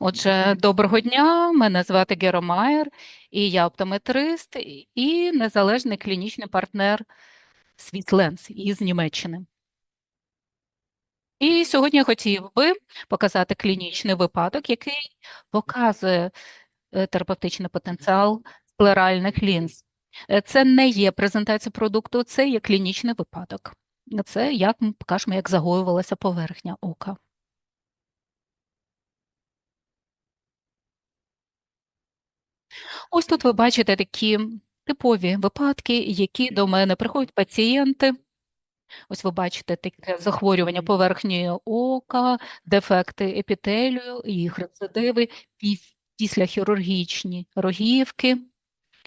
Отже, доброго дня. Мене звати Геро Майер, і я оптометрист і незалежний клінічний партнер Світленс із Німеччини. І сьогодні я хотів би показати клінічний випадок, який показує е, терапевтичний потенціал склеральних лінз. Е, Це не є презентація продукту, це є клінічний випадок. Це, як ми покажемо, як загоювалася поверхня ока. Ось тут ви бачите такі типові випадки, які до мене приходять пацієнти. Ось ви бачите таке захворювання поверхні ока, дефекти епітелію, їх рецидиви, піс- післяхірургічні рогівки.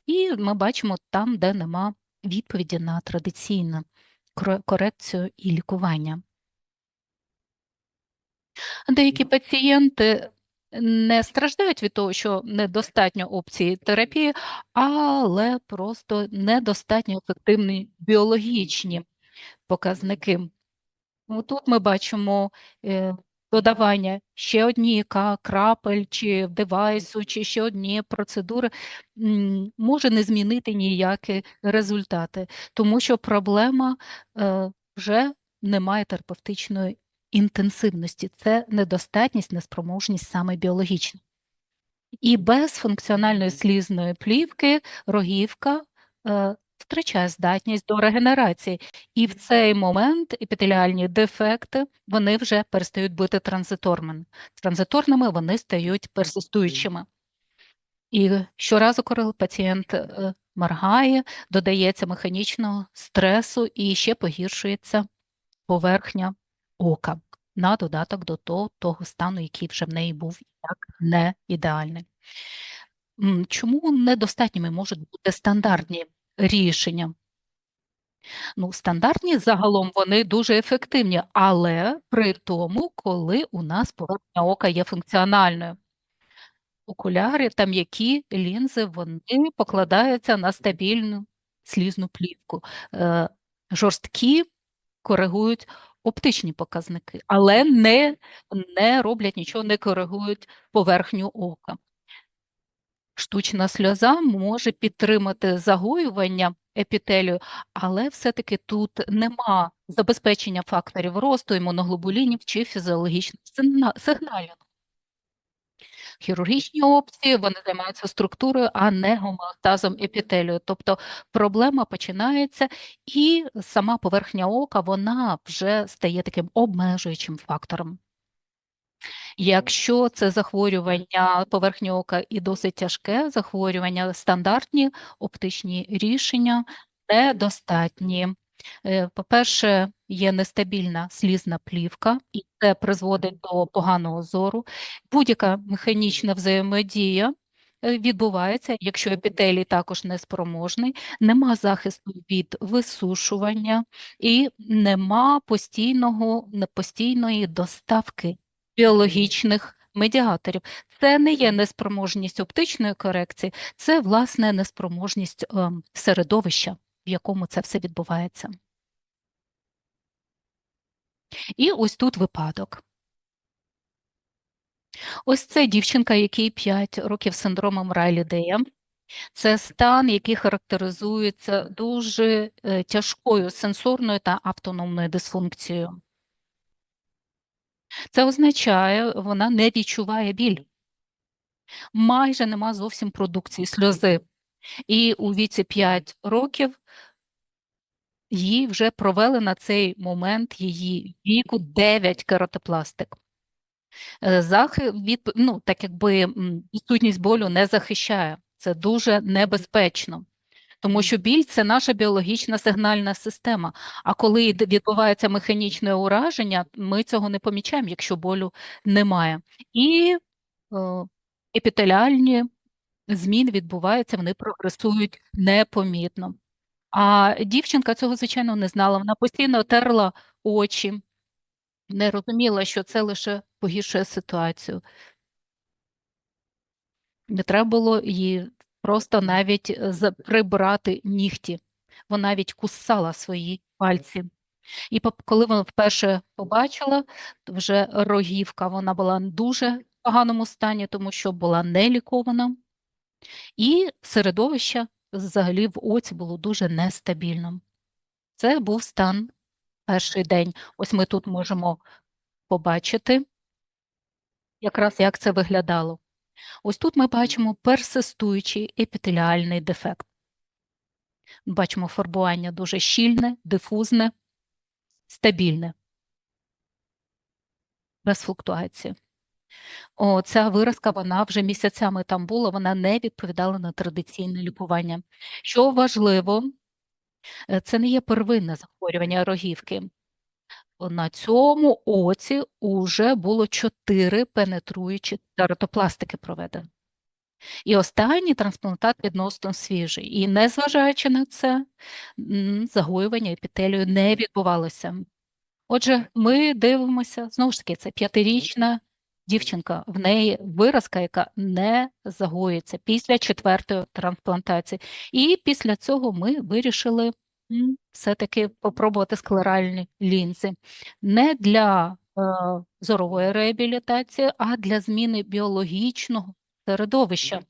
І ми бачимо там, де нема відповіді на традиційну корекцію і лікування. Деякі пацієнти не страждають від того, що недостатньо опцій терапії, але просто недостатньо ефективні біологічні показники. Тут ми бачимо е, додавання ще одні крапель чи девайсу, чи ще одні процедури може не змінити ніякі результати, тому що проблема е, вже не має терапевтичної інтенсивності. Це недостатність, неспроможність саме біологічна. І без функціональної слізної плівки рогівка е, втрачає здатність до регенерації. І в цей момент епітеліальні дефекти вони вже перестають бути транзиторними. Транзиторними вони стають персистуючими. І щоразу, коли пацієнт е, моргає, додається механічного стресу і ще погіршується поверхня ока на додаток до того, того стану, який вже в неї був як не ідеальний. Чому недостатніми можуть бути стандартні рішення? Ну, стандартні загалом вони дуже ефективні, але при тому, коли у нас поверхня ока є функціональною. Окуляри та м'які лінзи вони покладаються на стабільну слізну плівку. Е, Жорсткі коригують оптичні показники, але не, не роблять нічого, не коригують поверхню ока. Штучна сльоза може підтримати загоювання епітелію, але все-таки тут нема забезпечення факторів росту імуноглобулінів чи фізіологічних сигналів. Хірургічні опції вони займаються структурою, а не гомеостазом епітелію. Тобто проблема починається, і сама поверхня ока вона вже стає таким обмежуючим фактором. Якщо це захворювання поверхні ока і досить тяжке захворювання, стандартні оптичні рішення недостатні. Е, По-перше, є нестабільна слізна плівка, і це призводить до поганого зору. Будь-яка механічна взаємодія е, відбувається, якщо епітелій також неспроможний, нема захисту від висушування і нема постійного, постійної доставки біологічних медіаторів. Це не є неспроможність оптичної корекції, це, власне, неспроможність ем, середовища, в якому це все відбувається. І ось тут випадок. Ось це дівчинка, якій 5 років з синдромом Райлі-Дея. Це стан, який характеризується дуже е, тяжкою сенсорною та автономною дисфункцією. Це означає, вона не відчуває біль. Майже нема зовсім продукції сльози. І у віці 5 років їй вже провели на цей момент її віку 9 кератопластик. Е, Захи від, ну, так якби відсутність болю не захищає. Це дуже небезпечно. Тому що біль це наша біологічна сигнальна система. А коли відбувається механічне ураження, ми цього не помічаємо, якщо болю немає. І е, епітеліальні зміни відбуваються, вони прогресують непомітно. А дівчинка цього, звичайно, не знала. Вона постійно терла очі, не розуміла, що це лише погіршує ситуацію. Не треба було їй просто навіть е, прибрати нігті. Вона навіть кусала свої пальці. І коли вона вперше побачила, то вже рогівка, вона була дуже поганому стані, тому що була не лікована, і середовище взагалі в оці було дуже нестабільним. Це був стан перший день. Ось ми тут можемо побачити якраз як це виглядало. Ось тут ми бачимо персистуючий епітеліальний дефект. Бачимо фарбування дуже щільне, дифузне, стабільне, без флуктуації. О, ця виразка, вона вже місяцями там була, вона не відповідала на традиційне лікування. Що важливо, е, це не є первинне захворювання рогівки. На цьому оці вже було чотири пенетруючі тератопластики проведено. І останній трансплантат відносно свіжий. І незважаючи на це, загоювання епітелію не відбувалося. Отже, ми дивимося, знову ж таки, це п'ятирічна дівчинка, в неї виразка, яка не загоїться після четвертої трансплантації. І після цього ми вирішили все-таки попробувати склеральні лінзи. Не для е, зорової реабілітації, а для зміни біологічного середовища.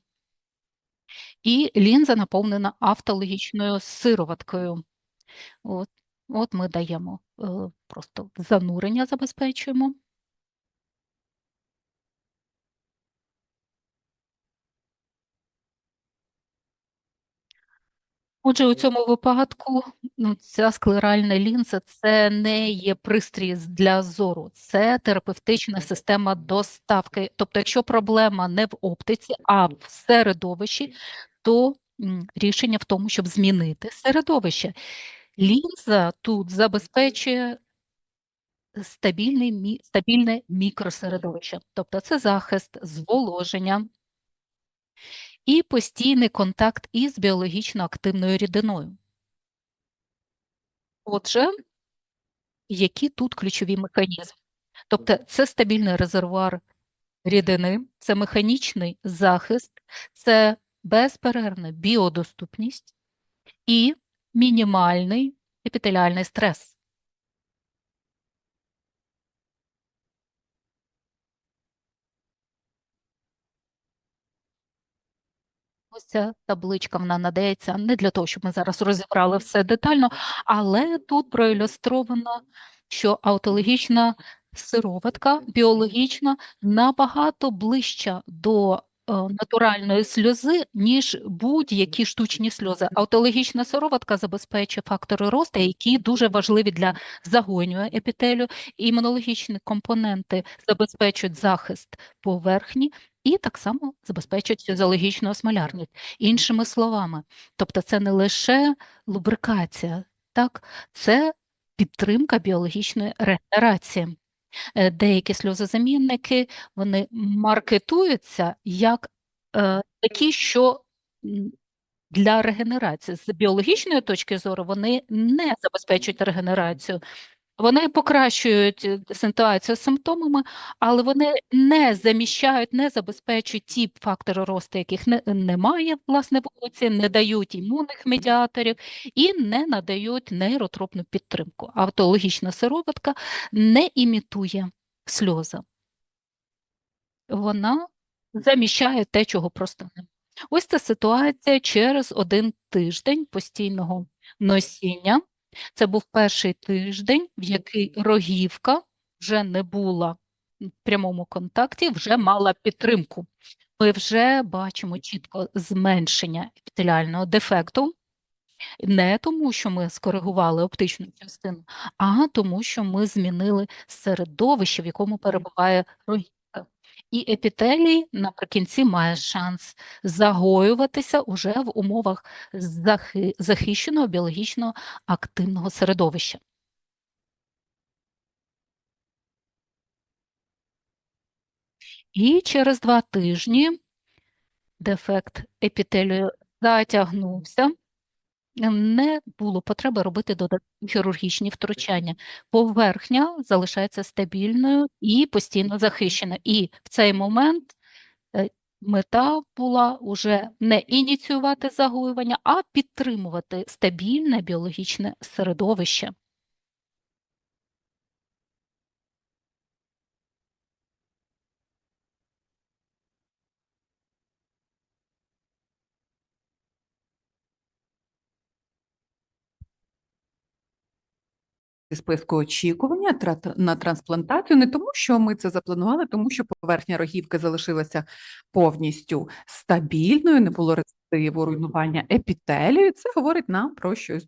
І лінза наповнена автологічною сироваткою. От, От ми даємо е, просто занурення, забезпечуємо. Отже, у цьому випадку ну, ця склеральна лінза це не є пристрій для зору, це терапевтична система доставки. Тобто, якщо проблема не в оптиці, а в середовищі, то рішення в тому, щоб змінити середовище. Лінза тут забезпечує стабільний, стабільне мікросередовище, тобто це захист, зволоження і постійний контакт із біологічно активною рідиною. Отже, які тут ключові механізми? Тобто це стабільний резервуар рідини, це механічний захист, це безперервна біодоступність і мінімальний епітеліальний стрес. Ось ця табличка вона надається не для того, щоб ми зараз розібрали все детально, але тут проілюстровано, що аутологічна сироватка біологічна набагато ближча до натуральної сльози, ніж будь-які штучні сльози. Аутологічна сироватка забезпечує фактори росту, які дуже важливі для загоєння епітелю. Імунологічні компоненти забезпечують захист поверхні і так само забезпечують фізіологічну осмолярність. Іншими словами, тобто це не лише лубрикація, так, це підтримка біологічної регенерації. Е, деякі сльозозамінники вони маркетуються як е, такі, що для регенерації з біологічної точки зору вони не забезпечують регенерацію. Вони покращують е, ситуацію з симптомами, але вони не заміщають, не забезпечують ті фактори росту, яких не, немає власне в оці, не дають імунних медіаторів і не надають нейротропну підтримку. Автологічна сироватка не імітує сльози. Вона заміщає те, чого просто немає. Ось ця ситуація через один тиждень постійного носіння. Це був перший тиждень, в який рогівка вже не була в прямому контакті, вже мала підтримку. Ми вже бачимо чітко зменшення епітеліального дефекту, не тому, що ми скоригували оптичну частину, а тому, що ми змінили середовище, в якому перебуває рогівка. І епітелій наприкінці має шанс загоюватися уже в умовах захи... захищеного біологічно активного середовища. І через два тижні дефект епітелію затягнувся, не було потреби робити додаткові хірургічні втручання. Поверхня залишається стабільною і постійно захищена. І в цей момент е, мета була уже не ініціювати загоювання, а підтримувати стабільне біологічне середовище. Списку очікування на трансплантацію не тому, що ми це запланували, тому що поверхня рогівки залишилася повністю стабільною, не було рецидиву руйнування епітелію. Це говорить нам про щось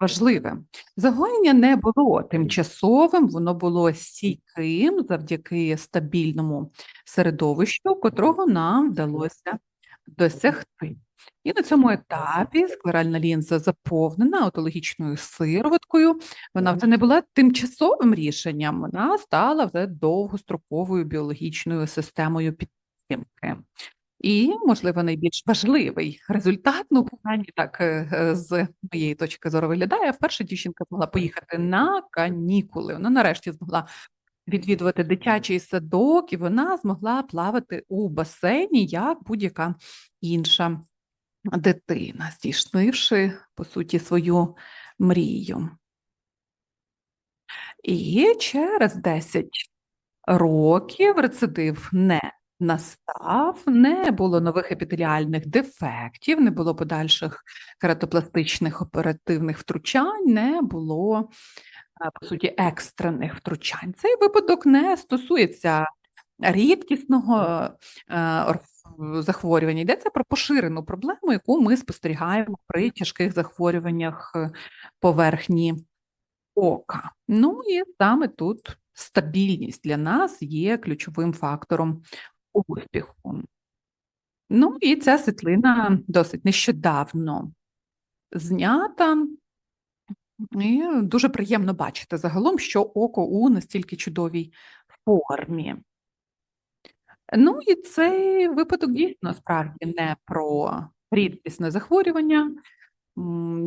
важливе. Загоєння не було тимчасовим, воно було стійким завдяки стабільному середовищу, котрого нам вдалося досягти. І на цьому етапі склеральна лінза заповнена отологічною сироваткою. Вона вже не була тимчасовим рішенням, вона стала вже довгостроковою біологічною системою підтримки. І, можливо, найбільш важливий результат, ну, принаймні так е, е, з моєї точки зору виглядає. Вперше дівчинка змогла поїхати на канікули. Вона нарешті змогла відвідувати дитячий садок, і вона змогла плавати у басейні як будь-яка інша дитина, здійснивши, по суті, свою мрію. І через 10 років рецидив не настав, не було нових епітеліальних дефектів, не було подальших кератопластичних оперативних втручань, не було, по суті, екстрених втручань. Цей випадок не стосується рідкісного е, захворювання. Йдеться про поширену проблему, яку ми спостерігаємо при тяжких захворюваннях е, поверхні ока. Ну і саме тут стабільність для нас є ключовим фактором успіху. Ну і ця світлина досить нещодавно знята. І дуже приємно бачити загалом, що око у настільки чудовій формі. Ну і цей випадок дійсно справді не про рідкісне захворювання,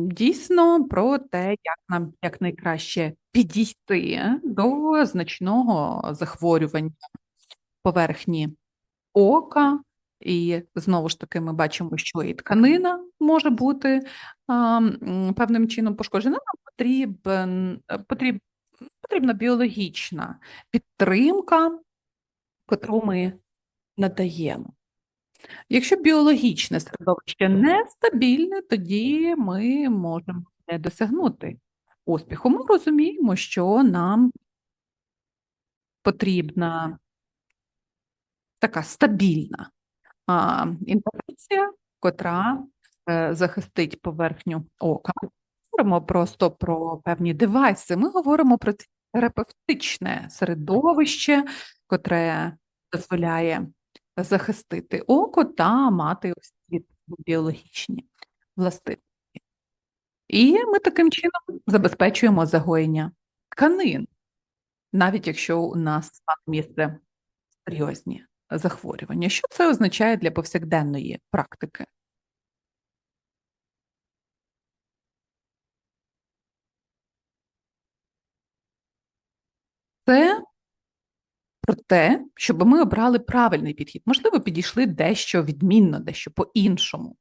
дійсно про те, як нам якнайкраще підійти до значного захворювання поверхні ока. І знову ж таки ми бачимо, що і тканина може бути а, певним чином пошкоджена. Нам потрібен, потріб, потрібна біологічна підтримка, котру ми надаємо. Якщо біологічне середовище нестабільне, тоді ми можемо не досягнути успіху. Ми розуміємо, що нам потрібна така стабільна а, котра е, захистить поверхню ока. Ми говоримо просто про певні девайси. Ми говоримо про терапевтичне середовище, котре дозволяє захистити око та мати ці біологічні властивості. І ми таким чином забезпечуємо загоєння тканин, навіть якщо у нас місце серйозні захворювання. Що це означає для повсякденної практики? Це про те, щоб ми обрали правильний підхід. Можливо, підійшли дещо відмінно, дещо по-іншому.